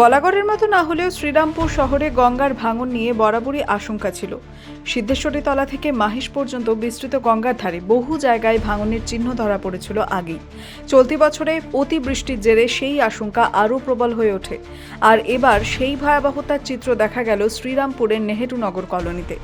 বলাগড়ের মতো না হলেও শ্রীরামপুর শহরে গঙ্গার ভাঙন নিয়ে বরাবরই আশঙ্কা ছিল। সিদ্ধেশ্বরী তলা থেকে মাহেশ পর্যন্ত বিস্তৃত গঙ্গার ধারে বহু জায়গায় ভাঙনের চিহ্ন ধরা পড়েছিল আগেই। চলতি বছরে অতিবৃষ্টির জেরে সেই আশঙ্কা আরও প্রবল হয়ে ওঠে। আর এবার সেই ভয়াবহতার চিত্র দেখা গেল শ্রীরামপুরের নেহেরু নগর কলোনিতে।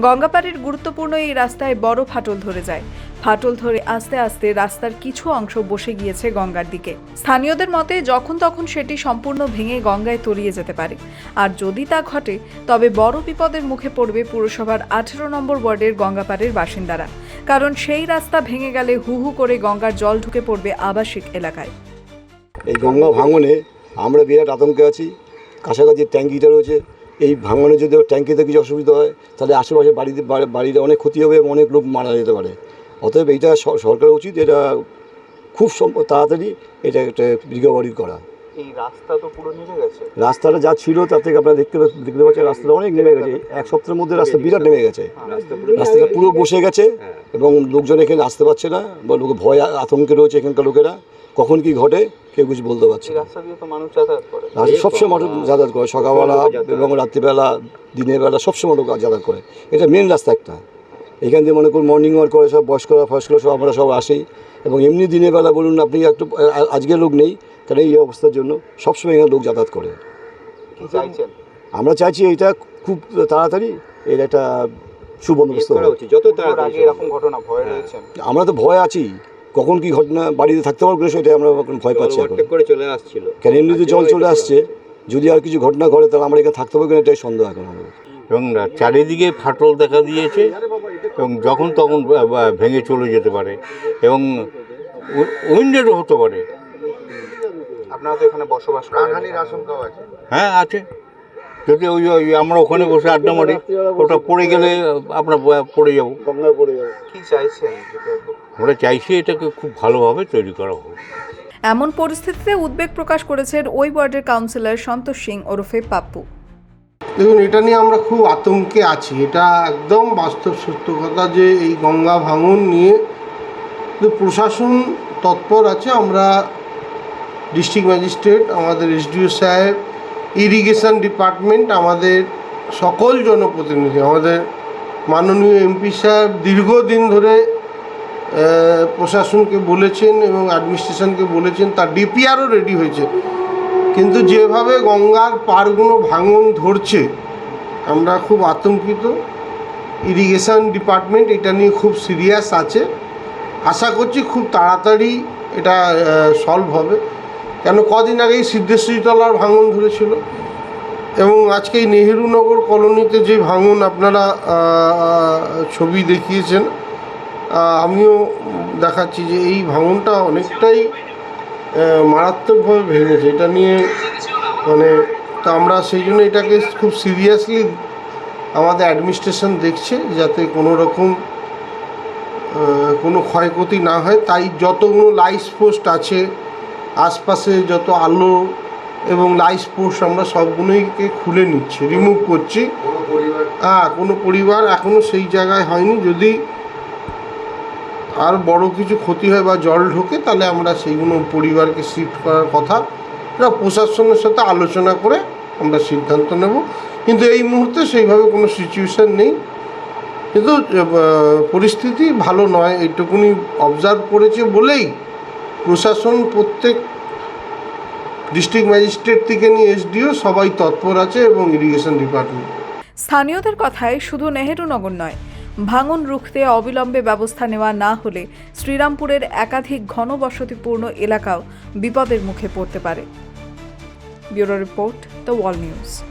গঙ্গাপাড়ের গুরুত্বপূর্ণ এই রাস্তায় বড় ফাটল ধরে যায়। ফাটল ধরে আস্তে আস্তে রাস্তার কিছু অংশ বসে গিয়েছে গঙ্গার দিকে। স্থানীয়দের মতে, যখন তখন সেটি সম্পূর্ণ ভেঙে গঙ্গায় তলিয়ে যেতে পারে। আর যদি তা ঘটে, তবে বড় বিপদের মুখে পড়বে পুরসভার আঠেরো নম্বর ওয়ার্ডের গঙ্গাপাড়ের বাসিন্দারা। কারণ সেই রাস্তা ভেঙে গেলে হু হু করে গঙ্গার জল ঢুকে পড়বে আবাসিক এলাকায়। এই গঙ্গা ভাঙনে আমরা বিরাট আতঙ্কে আছি। কাছাকাছি ট্যাঙ্কিটা রয়েছে। এই ভাঙনে যদি ট্যাঙ্কিতে কিছু অসুবিধা হয়, তাহলে আশেপাশে বাড়িতে বাড়িতে অনেক ক্ষতি হবে এবং অনেক লোক মারা যেতে পারে। অতএব এইটা সরকার উচিত, এটা খুব তাড়াতাড়ি এটা একটা রিকভারি করা। এই রাস্তা তো পুরো নেমে গেছে। রাস্তাটা যা ছিল তার থেকে আপনারা দেখতে দেখতে পাচ্ছেন রাস্তাটা অনেক নেমে গেছে। এক সপ্তাহের মধ্যে রাস্তা বিরাট নেমে গেছে। রাস্তাটা পুরো বসে গেছে এবং লোকজন এখানে আসতে পারছে না বা লোক ভয় আতঙ্কে রয়েছে এখানকার লোকেরা। কখন কি ঘটে কেউ কিছু বলতে পারছে না। রাস্তা দিয়ে তো মানুষ রাস্তা সবসময় মানুষ যাতায়াত করে। সকালবেলা এবং রাত্রিবেলা দিনের বেলা সবসময় লোক যাতায়াত করে। এটা মেন রাস্তা একটা। এখান দিয়ে মনে করুন মর্নিং ওয়াক করে সব বয়স্করা ফয়স্করা সব আমরা সব আসি। এবং এমনি দিনের বেলা বলুন আপনি একটু আজকে লোক নেই কারণ এই অবস্থার জন্য সবসময় এখানে লোক যাতায়াত করে। আমরা চাইছি এটা খুব তাড়াতাড়ি এর একটা সুবন্দোবস্ত করা উচিত যত তাড়াতাড়ি আগে এরকম ঘটনা ভয় রয়েছেন আমরা তো ভয় আছি কখন কি ঘটনা বাড়িতে থাকতে পারব না সেটাই আমরা এখন ভয় পাচ্ছি করে চলে আসছিল। কেন এমনিতে জল চলে আসছে যদি আর কিছু ঘটনা ঘটে তাহলে আমরা এখানে থাকতে পারব কিনা এটাই সন্দেহ এখন আমাদের। এবং চারিদিকে ফাটল দেখা দিয়েছে। এবং যখন তখন ভেঙে চলে যেতে পারে এবং উইন্ডেডও হতে পারে। আপনারা তো এখানে বসবাস প্রাণহানির আশঙ্কাও আছে। হ্যাঁ আছে। যদি ওই ওই আমরা ওখানে বসে আড্ডা মারি ওটা পড়ে গেলে আমরা পড়ে যাব। গঙ্গায় পড়ে যাবে। কি চাইছেন? আমরা চাইছি এটাকে খুব ভালোভাবে তৈরি করা হোক। এমন পরিস্থিতিতে উদ্বেগ প্রকাশ করেছেন ওই ওয়ার্ডের কাউন্সিলর সন্তোষ সিং ওরফে পাপ্পু। দেখুন, এটা নিয়ে আমরা খুব আতঙ্কে আছি। এটা একদম বাস্তব সত্য কথা যে এই গঙ্গা ভাঙন নিয়ে প্রশাসন তৎপর আছে। আমরা ডিস্ট্রিক্ট ম্যাজিস্ট্রেট, আমাদের এসডিও সাহেব, ইরিগেশন ডিপার্টমেন্ট, আমাদের সকল জনপ্রতিনিধি, আমাদের মাননীয় এমপি সাহেব দীর্ঘদিন ধরে প্রশাসনকে বলেছেন এবং অ্যাডমিনিস্ট্রেশনকে বলেছেন, তার ডিপিআরও রেডি হয়েছে। কিন্তু যেভাবে গঙ্গার পারগুলো ভাঙন ধরছে, আমরা খুব আতঙ্কিত। ইরিগেশন ডিপার্টমেন্ট এটা নিয়ে খুব সিরিয়াস আছে। আশা করছি খুব তাড়াতাড়ি এটা সলভ হবে। কেন, কদিন আগেই সিদ্ধেশ্বরীতলার ভাঙন ধরেছিল। এবং আজকে এই নেহেরুনগর কলোনিতে যে ভাঙন আপনারা ছবি দেখিয়েছেন আমিও দেখাচ্ছি যে এই ভাঙনটা অনেকটাই মারাত্মকভাবে ভেঙেছে। এটা নিয়ে মানে তো আমরা সেই জন্য এটাকে খুব সিরিয়াসলি আমাদের অ্যাডমিনিস্ট্রেশন দেখছে যাতে কোনো রকম কোনো ক্ষয়ক্ষতি না হয়। তাই যতগুলো লাইস পোস্ট আছে আশপাশে যত আলো এবং লাইস পোস্ট আমরা সবগুলোইকে খুলে নিচ্ছি রিমুভ করছি। হ্যাঁ কোনো পরিবার এখনও সেই জায়গায় হয়নি। যদি আর বড় কিছু ক্ষতি হয় বা জল ঢোকে, তাহলে আমরা সেইগুলো পরিবারকে শিফট করার কথা। এটা প্রশাসনের সাথে আলোচনা করে আমরা সিদ্ধান্ত নেব। কিন্তু এই মুহূর্তে সেইভাবে কোনো সিচুয়েশান নেই। কিন্তু পরিস্থিতি ভালো নয়, এইটুকুনি অবজার্ভ করেছে বলেই প্রশাসন প্রত্যেক ডিস্ট্রিক্ট ম্যাজিস্ট্রেট থেকে নিয়ে এসডিও সবাই তৎপর আছে এবং ইরিগেশন ডিপার্টমেন্ট স্থানীয়দের কথায় শুধু নেহেরু নগর নয় ভাঙন রুখতে অবিলম্বে ব্যবস্থা নেওয়া না হলে শ্রীরামপুরের একাধিক ঘনবসতিপূর্ণ এলাকাও বিপদের মুখে পড়তে পারে। Bureau report, the wall news.